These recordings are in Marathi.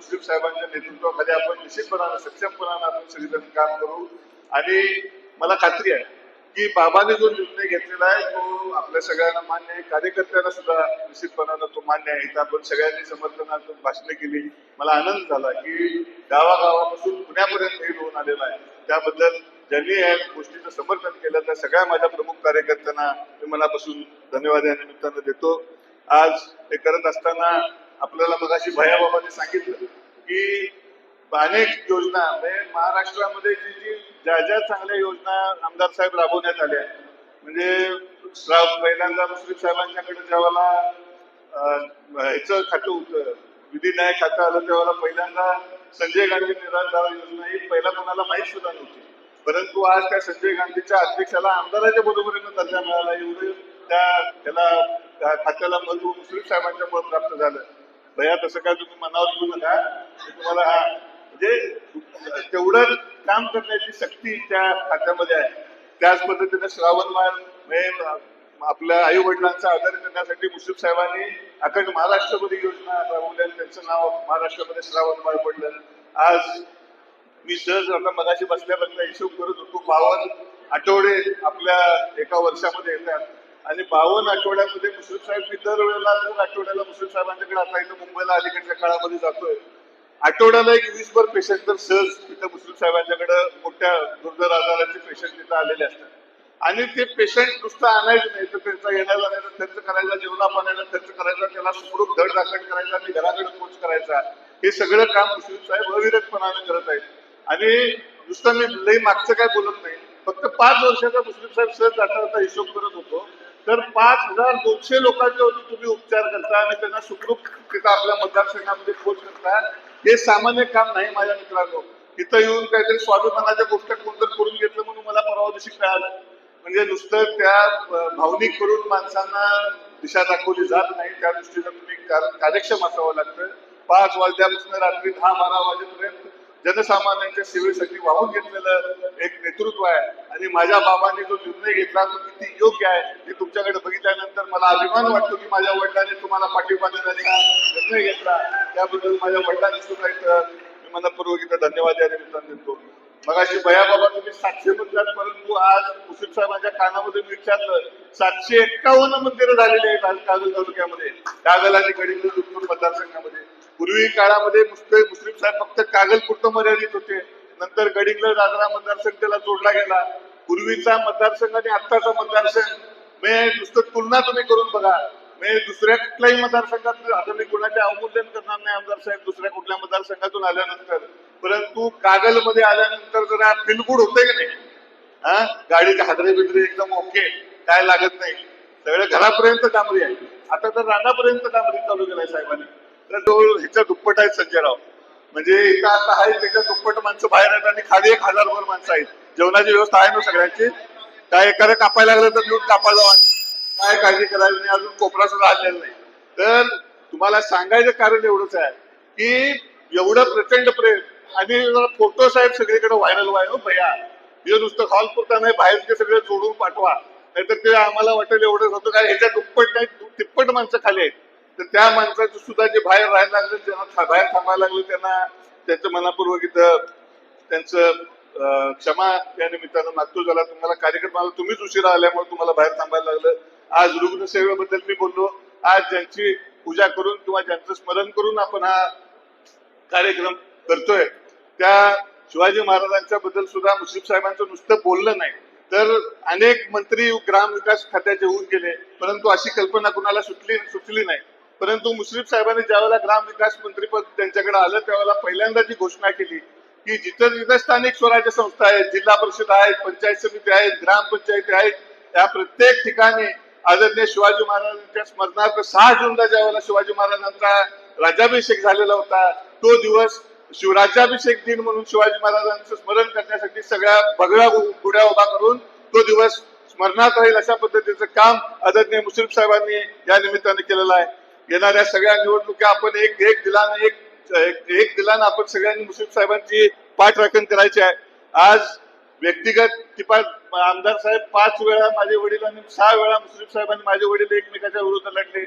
मुस्लिम साहेबांच्या नेतृत्वाखाली आपण निश्चितपणानं सक्षमपणानं आपण सगळीजण काम करू. आणि मला खात्री आहे की बाबाने जो निर्णय घेतलेला आहे तो आपल्या सगळ्यांना मान्य आहे. कार्यकर्त्यांना सुद्धा निश्चितपणानं तो मान्य आहे. इथं आपण सगळ्यांनी समर्थनातून भाषणं केली. मला आनंद झाला की गावागावापासून पुण्यापर्यंत हे लोन आलेलं आहे. त्याबद्दल ज्यांनी या गोष्टीचं समर्थन केलं त्या सगळ्या माझ्या प्रमुख कार्यकर्त्यांना मी मनापासून धन्यवाद या निमित्तानं देतो. आज हे करत असताना आपल्याला मगाशी भयाबाबाने सांगितलं की अनेक योजना म्हणजे महाराष्ट्रामध्ये जी जी ज्या ज्या चांगल्या योजना आमदार साहेब राबवण्यात आल्या म्हणजे श्राव पहिल्यांदा मुस्लिम साहेबांच्याकडे जेव्हा ह्याचं खातं होतं विधी न्याय खातं आलं तेव्हा पहिल्यांदा संजय गांधी निराधार योजना ही पहिला कोणाला माहीत सुद्धा नव्हती. परंतु आज त्या संजय गांधीच्या अध्यक्षाला आमदाराच्या बरोबरीनं दर्जा मिळाला एवढं त्या त्याला खात्याला महत्त्व मुस्लिम साहेबांच्यामुळे प्राप्त झालं. दया तसं काय तुम्ही मनावर घेऊ नका. तुम्हाला हा म्हणजे तेवढं काम करण्याची शक्ती त्या खात्यामध्ये आहे. त्याच पद्धतीने श्रावण माळ म्हणजे आपल्या आई वडिलांचा आदर करण्यासाठी मुश्रीफ साहेबांनी अखंड महाराष्ट्रमध्ये योजना राबवल्या. त्यांचं नाव महाराष्ट्रामध्ये श्रावण माळ पडलं. आज मी सहज आता मगाशी बसल्या बसल्या हिशोब करत होतो. बावन आठवडे आपल्या एका वर्षामध्ये येतात. आणि बावन आठवड्यामध्ये मुश्रीफ साहेब मी दरवेळेला दर आठवड्याला मुश्रीफ साहेबांच्याकडे आता इथं मुंबईला अलीकडच्या काळामध्ये जातोय. आठवड्याला एक वीस भर पेशंट तर सहज तिथं मुस्लिम साहेबांच्याकडे मोठ्या दुर्धर आजाराचे पेशंट तिथं आलेले असतात. आणि ते पेशंट नुसतं आणायचं नाही तर त्यांचा येण्या जाण्याचा खर्च करायचा जेवणा पाण्याचा खर्च करायचा त्याला सुखरूप धड दाखल करायचा आणि घराकडे पोच करायचा. हे सगळं काम मुस्लिम साहेब अविरतपणाने करत आहेत. आणि नुसतं मी लई मागचं काय बोलत नाही फक्त पाच वर्षाचा मुस्लिम साहेब सहज जाता जाता हिशोब करत होतो. तर पाच हजार दोनशे लोकांच्यावरती तुम्ही उपचार करता आणि त्यांना सुखरूप तिथं आपल्या मतदारसंघामध्ये खोज करता हे सामान्य काम नाही माझ्या मित्रांनो. इथं येऊन काहीतरी स्वाभिमानाच्या गोष्ट कोणतं करून घेतलं म्हणून मला परवा दिवशी कळालं. म्हणजे नुसतं त्या भावनिक करून माणसांना दिशा दाखवली जात नाही. त्या दृष्टीनं तुम्ही कार्यक्षम असावं लागतं. पाच वाजल्यापासून रात्री दहा बारा वाजेपर्यंत जनसामान्यांच्या सेवेसाठी वाहून घेतलेलं एक नेतृत्व आहे. आणि माझ्या बाबांनी जो निर्णय घेतला तो किती योग्य आहे हे तुमच्याकडे बघितल्यानंतर मला अभिमान वाटतो की माझ्या वडिलांनी तुम्हाला पाठिंबा देण्याचा निर्णय घेतला. त्याबद्दल माझ्या वडिलांनी सुद्धा इथं मी मनपूर्वक इथं धन्यवाद या निमित्तानं देतो. मगाशी भया बाबा तुम्ही सातशे म्हणतात परंतु आज मुस्लिम साहेबांच्या कानामध्ये मी विचारलं सातशे एक्कावन्न मंदिरं झालेली आहेत आज कागल तालुक्यामध्ये. कागल आणि गडीमध्ये मतदारसंघामध्ये पूर्वी काळामध्ये मुस्लिम मुस्लिम साहेब फक्त कागल पुरतं मर्यादित होते? नंतर गडिंगला दादरा मतदारसंघ त्याला जोडला गेला. पूर्वीचा मतदारसंघ आणि आत्ताचा मतदारसंघ. मे नुसतं तुलना तुम्ही करून बघा. म्हणजे दुसऱ्या कुठल्याही मतदारसंघात आता मी कुणाचे अवमूल्यन करणार नाही आमदार साहेब दुसऱ्या कुठल्या मतदारसंघातून आल्यानंतर. परंतु कागलमध्ये आल्यानंतर जरा फिलगुड होते की नाही? हा? गाडीचे हादरे बिदरे एकदम ओके काय लागत नाही. सगळं घरापर्यंत डांबरी आहे. आता तर रानापर्यंत डांबरी चालू केलाय साहेबांनी. तर तो ह्याच्या दुप्पट आहे संजयराव. म्हणजे इथं आता आहे त्याच्या दुप्पट माणसं बाहेर आहेत आणि खाली एक हजार भर माणसं आहेत. जेवणाची व्यवस्था आहे ना सगळ्यांची? काय एखादं कापायला लागलं तर येऊन कापायला जावा. काय काळजी करायची नाही अजून कोपरा सुद्धा आलेला नाही. तर तुम्हाला सांगायचं कारण एवढंच आहे की एवढं प्रचंड प्रेम आणि फोटो साहेब सगळीकडे व्हायरल व्हाय हो भैया. हे नुसतं हॉल पुरता नाही बाहेरचे सगळे जोडून पाठवा. नाहीतर ते आम्हाला वाटेल एवढंच होतं. काय ह्याच्या दुप्पट नाही तिप्पट माणसं खाली आहेत. तर त्या माणसाचं सुद्धा जे बाहेर राहायला लागले त्यांना बाहेर थांबायला लागले त्यांना त्यांचं मनापूर्वक इथं त्यांचं अं, क्षमा या निमित्तानं मागतो. झाला तुम्हाला कार्यक्रमाला तुम्हीच उशिरा आल्यामुळे तुम्हाला बाहेर थांबायला लागलं. आज रुग्णसेवेबद्दल मी बोललो. आज ज्यांची पूजा करून किंवा ज्यांचं स्मरण करून आपण हा कार्यक्रम करतोय त्या शिवाजी महाराजांच्या बद्दल सुद्धा मुस्लिम साहेबांचं नुसतं बोललं नाही. तर अनेक मंत्री ग्राम विकास खात्याचे होऊन गेले परंतु अशी कल्पना कुणाला सुटली सुचली नाही. परंतु मुश्रीफ साहेबांनी ज्यावेळेला ग्राम विकास मंत्रीपद त्यांच्याकडे आलं त्यावेळेला पहिल्यांदा जी घोषणा केली की जिथं जिथं स्थानिक स्वराज्य संस्था आहेत जिल्हा परिषद आहेत पंचायत समिती आहेत ग्रामपंचायती आहेत त्या प्रत्येक ठिकाणी आदरणीय शिवाजी महाराजांच्या स्मरणार्थ सहा जूनला ज्यावेळेला शिवाजी महाराजांचा राज्याभिषेक झालेला होता तो दिवस शिवराज्याभिषेक दिन म्हणून शिवाजी महाराजांचं स्मरण करण्यासाठी सगळ्या बगळ्या गुड्या उभा करून तो दिवस स्मरणात राहील अशा पद्धतीचं काम आदरणीय मुस्लिम साहेबांनी या निमित्ताने केलेलं आहे. येणाऱ्या सगळ्या निवडणुका आपण एक एक दिलानं एक एक दिलान दिलानं आपण सगळ्यांनी मुस्लिम साहेबांची पाठराखण करायची आहे. आज व्यक्तिगत टिपा आमदार साहेब पाच वेळा माझे वडील आणि सहा वेळा मुस्लिम साहेबांनी माझे वडील एकमेकाच्या विरुद्ध लढले.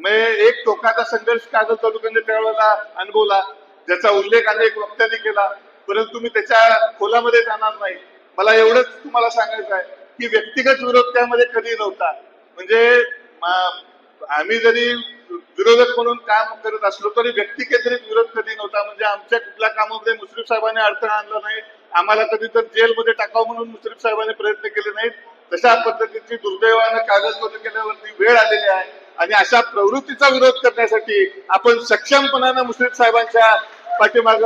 मी एक टोकाचा संघर्ष कागद तालुक्याने त्यावेळेला अनुभवला. ज्याचा उल्लेख अनेक वक्त्यांनी केला. परंतु मी त्याच्या खोलामध्ये जाणार नाही. मला एवढंच तुम्हाला सांगायचं आहे की व्यक्तिगत विरोध त्यामध्ये कधी नव्हता. म्हणजे आम्ही जरी विरोधक म्हणून काम करत असलो तरी व्यक्ती केंद्रित विरोध कधी नव्हता. म्हणजे आमच्या कुठल्या कामामध्ये मुश्रीफ साहेबांनी अडथळा आणला नाही. आम्हाला कधी तर जेलमध्ये टाकावं म्हणून मुश्रीफ साहेबांनी प्रयत्न केले नाहीत. तशा पद्धतीची दुर्दैवानं कागदपत्र केल्यावरती वेळ आलेली आहे. आणि अशा प्रवृत्तीचा विरोध करण्यासाठी आपण सक्षमपणानं मुश्रीफ साहेबांच्या पाठीमाग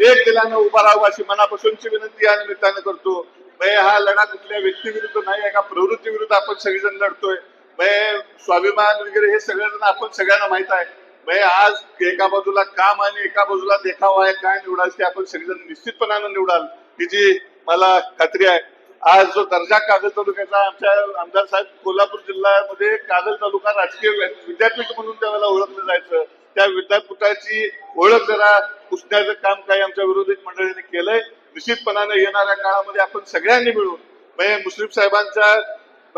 एक दिलानं उभा राहावं अशी मनापासूनची विनंती या निमित्तानं करतो. हा लढा कुठल्या व्यक्तीविरुद्ध नाही एका प्रवृत्ती विरुद्ध आपण सगळेजण लढतोय. स्वाभिमान वगैरे हे सगळेजण आपण सगळ्यांना माहीत आहे. मग आज एका बाजूला काम आणि एका बाजूला देखावा आहे काय निवडाल ते आपण सगळेजण निश्चितपणानं निवडाल ही मला खात्री आहे. आज जो दर्जा कागल तालुक्याचा आमच्या आमदार साहेब कोल्हापूर जिल्ह्यामध्ये कागल तालुका राजकीय विद्यापीठ म्हणून त्याला ओळखलं जायचं. त्या विद्यापीठाची ओळख जरा पुसण्याचं काम काही आमच्या विरोधी मंडळींनी केलंय. निश्चितपणाने येणाऱ्या काळामध्ये आपण सगळ्यांनी मिळून म्हणजे मुश्रीफ साहेबांच्या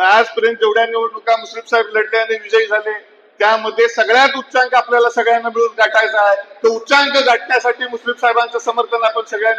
आजपर्यंत जेवढ्या निवडणुका मुश्रीफ साहेब लढले आणि विजयी झाले त्यामध्ये सगळ्यात उच्चांक आपल्याला सगळ्यांना मिळून गाठायचा आहे. तो उच्चांक गाठण्यासाठी मुश्रीफ साहेबांचं समर्थन आपण सगळ्यांनी